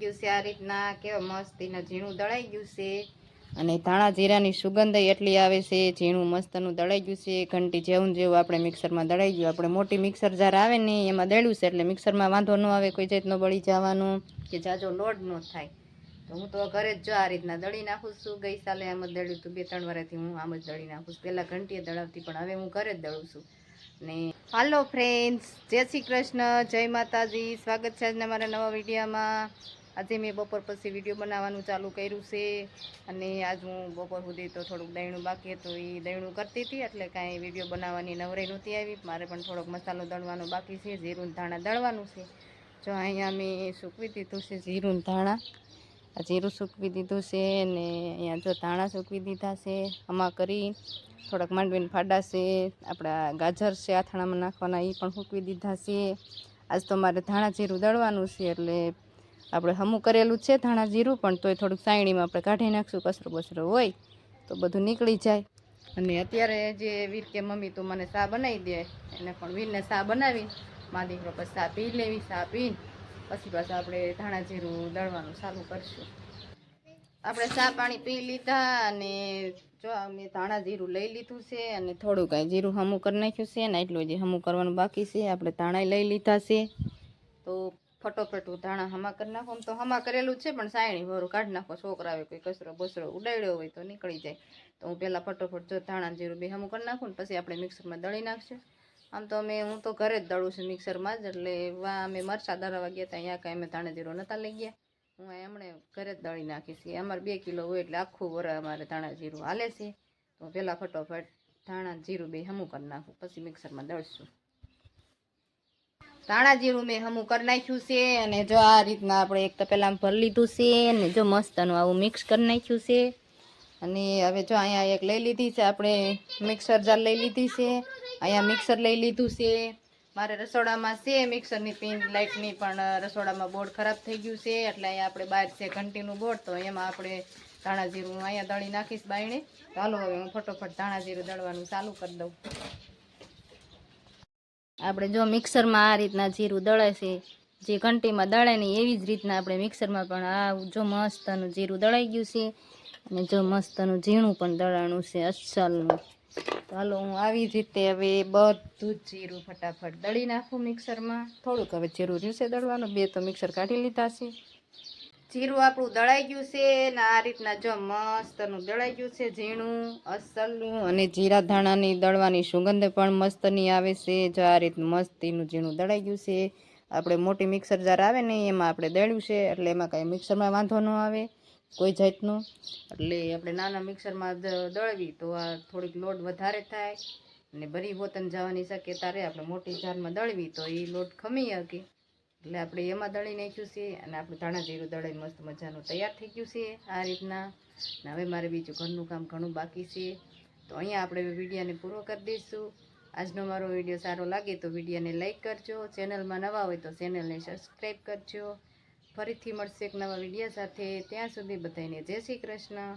ગયું છે, આ રીતના કેવા મસ્ત એના ઝીણું દળાઈ ગયું છે. અને ધાણા જીરાની સુગંધ એટલી આવે છે, ઝીણું મસ્તનું દળાઈ ગયું છે, ઘંટી જેવું જેવું આપણે મિક્સરમાં દળાઈ ગયું. આપણે મોટી મિક્સર જ્યારે આવે ને એમાં દળ્યું છે, એટલે મિક્સરમાં વાંધો ન આવે કોઈ જાતનો બળી જવાનું કે જાજો લોડ ન થાય. તો હું તો ઘરે જ જો આ રીતના દળી નાખું છું, ગઈ સાલે આમ જ દળ્યું હતું બે ત્રણ વર્ષથી હું આમ જ દળી નાખું છું. પહેલાં ઘંટીએ દળાવતી, પણ હવે હું ઘરે જ દળું છું. ને હાલો ફ્રેન્ડ્સ જય શ્રી કૃષ્ણ, જય માતાજી. સ્વાગત છે આજના મારા નવા વિડીયોમાં. આજે મેં બપોર પછી વીડિયો બનાવવાનું ચાલુ કર્યું છે અને આજ હું બપોર સુધી તો થોડુંક દહીણું બાકી હતું એ દહીણું કરતી હતી એટલે કાંઈ વીડિયો બનાવવાની નવરાઈ નહોતી આવી. મારે પણ થોડોક મસાલો દળવાનો બાકી છે જીરું ધાણા દળવાનું છે. જો અહીંયા મેં સૂકવી દીધું છે જીરું ધાણા. આ જીરું સૂકવી દીધું છે ને અહીંયા જો ધાણા સૂકવી દીધા છે, આમાં કરી થોડાક માંડવીને ફાડા છે, આપણા ગાજર છે આથાણામાં નાખવાના એ પણ સૂકવી દીધા છે. આજ તો મારે ધાણા જીરું દળવાનું છે એટલે આપણે હમું કરેલું છે ધાણા જીરું, પણ તોય થોડુંક સાયણીમાં આપણે કાઢી નાખશું, કસરો બસરો હોય તો બધું નીકળી જાય. અને અત્યારે જે વીર કે મમ્મી તું મને સા બનાવી દે, એને પણ વીરને સા બનાવી, મા દીકરો પછી સા પી લેવી, સા પીને પછી પાછું આપણે ધાણા જીરું દળવાનું ચાલુ કરશું. આપણે ચા પાણી પી લીધા અને જો અમે ધાણા જીરું લઈ લીધું છે અને થોડું કાંઈ જીરું હમું કરી નાખ્યું છે ને એટલું જે હમું કરવાનું બાકી છે. આપણે ધાણા લઈ લીધા છે. તો ફટોફટ ધાણા હમા કરી નાખો. તો હમા કરેલું છે, પણ સાયણી ભરું કાઢી નાખો. છોકરા આવે, કોઈ કચરો બસરો ઉડાડ્યો હોય તો નીકળી જાય. તો હું પહેલાં ફટોફટ જો ધાણા જીરું બે હમું કરી નાખું ને પછી આપણે મિક્સરમાં દળી નાખશું. આમ તો અમે, હું તો ઘરે જ દળું છું મિક્સરમાં જ, એટલે વા અમે મરચાં દળવા ગયા હતા અહીંયા કાંઈ અમે ધાણા જીરું નહોતા લઈ ગયા. હું એમણે ઘરે જ દળી નાખીશ છીએ. અમારે બે કિલો હોય એટલે આખું વર અમારે ધાણા જીરું હાલે છે. તો પહેલાં ફટોફટ ધાણા જીરું બે હમું કરી નાખું, પછી મિક્સરમાં દળશું. ધાણા જીરું મેં હમું કરી નાખ્યું છે અને જો આ રીતના આપણે એક તો પહેલાં ભરી લીધું છે અને જો મસ્તનું આવું મિક્સ કરી નાખ્યું છે. અને હવે જો અહીંયા એક લઈ લીધી છે, આપણે મિક્સર જાર લઈ લીધી છે. અહીંયા મિક્સર લઈ લીધું છે. મારે રસોડામાં છે, મિક્સરની પિન, લાઇટની પણ રસોડામાં બોર્ડ ખરાબ થઈ ગયું છે, એટલે અહીંયા આપણે બહાર છે ઘંટીનું બોર્ડ, તો એમાં આપણે ધાણા જીરું અહીંયા દળી નાખીશ બાયણે. ચાલો હવે હું ફટોફટ ધાણા જીરું દળવાનું ચાલુ કરી દઉં. આપણે જો મિક્સરમાં આ રીતના જીરું દળે છે, જે ઘંટીમાં દળે ને એવી જ રીતના આપણે મિક્સરમાં પણ આ જો મસ્તનું જીરું દળાઈ ગયું છે, અને જો મસ્તનું ઝીણું પણ દળાણું છે અસલનું. હાલો હું આવી જ રીતે હવે બધું જ જીરું ફટાફટ દળી નાખું મિક્સરમાં. થોડુંક હવે જીરું છે દળવાનું, બે તો મિક્સર કાઢી લીધા છે. જીરું આપણું દળાઈ ગયું છે ને આ રીતના જો મસ્તનું દળાઈ ગયું છે ઝીણું, અસલનું અને જીરા ધાણાની દળવાની સુગંધ પણ મસ્તની આવે છે. જો આ રીતનું મસ્તીનું ઝીણું દળાઈ ગયું છે. આપણે મોટી મિક્સર જાર આવે ને એમાં આપણે દળ્યું છે એટલે એમાં કાંઈ મિક્સરમાં વાંધો ન આવે કોઈ જાતનું. એટલે આપણે નાના મિક્સરમાં દળવી તો આ થોડીક લોટ વધારે થાય. અને ભરી હોતન જવાની શક્યતા રહે આપણે મોટી જારમાં દળવી તો એ લોટ ખમી શકે. એટલે આપણે એમાં દળી નાખ્યું છે અને આપણે ધાણા જીરું દળાઈ મસ્ત મજાનું તૈયાર થઈ ગયું છે આ રીતના. અને હવે મારે બીજું ઘરનું કામ ઘણું બાકી છે. તો અહીંયા આપણે વિડીયાને પૂરો કરી દઈશું. આજનો મારો વીડિયો સારો લાગે તો વિડીયાને લાઇક કરજો. ચેનલમાં નવા હોય તો ચેનલને સબસ્ક્રાઈબ કરજો. ફરીથી મળશે એક નવા વિડીયા સાથે. ત્યાં સુધી બધાને જય શ્રી કૃષ્ણ.